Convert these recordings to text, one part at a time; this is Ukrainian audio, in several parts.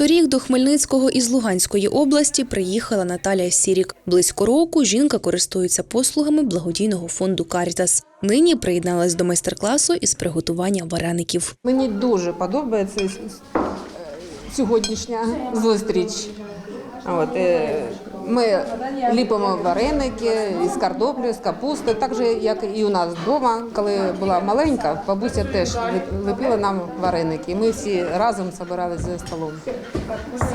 Торік до Хмельницького із Луганської області приїхала Наталія Сірік. Близько року жінка користується послугами благодійного фонду Карітас. Нині приєдналась до майстер-класу із приготування вареників. Мені дуже подобається с- сьогоднішня зустріч. От, е, ми ліпимо вареники із картоплею, з капустою, так же, як і у нас вдома. Коли була маленька, бабуся теж ліп- ліпила нам вареники. Ми всі разом збиралися за столом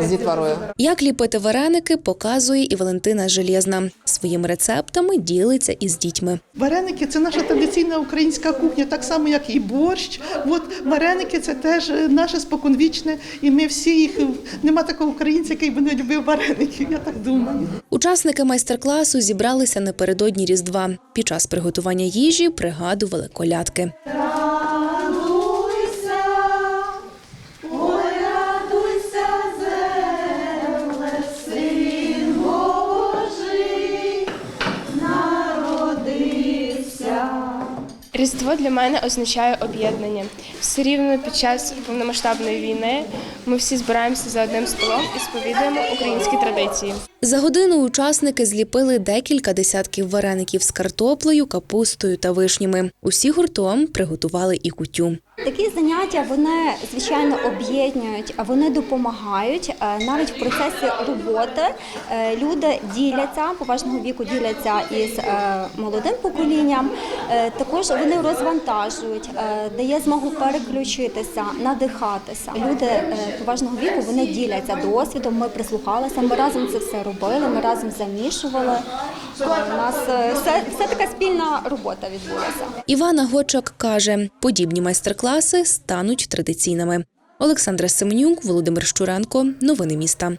з дітворою. Як ліпити вареники, показує і Валентина Железна. Своїми рецептами ділиться із дітьми. Вареники це наша традиційна українська кухня, так само як і борщ. От вареники це теж наше споконвічне, і ми всі їх нема такого українця, який би не любив вареники. Я так думаю. Учасники майстер-класу зібралися напередодні Різдва. Під час приготування їжі пригадували колядки. Різдво для мене означає об'єднання. Все рівно під час повномасштабної війни ми всі збираємося за одним столом і сповідуємо українські традиції. За годину учасники зліпили декілька десятків вареників з картоплею, капустою та вишнями. Усі гуртом приготували і кутю. Такі заняття вони звичайно об'єднують, а вони допомагають Е, навіть в процесі роботи. е, Люди діляться поважного віку, діляться із е, молодим поколінням. Також вони розвантажують, е, дає змогу переключитися, надихатися. Люди е, поважного віку вони діляться досвідом. Ми прислухалися. Ми разом це все робили. Ми разом замішували. Е, У нас все, все така спільна робота відбулася. Івана Гочак каже, подібні майстер-класи стануть традиційними. Олександра Семенюк, Володимир Щуренко. Новини міста.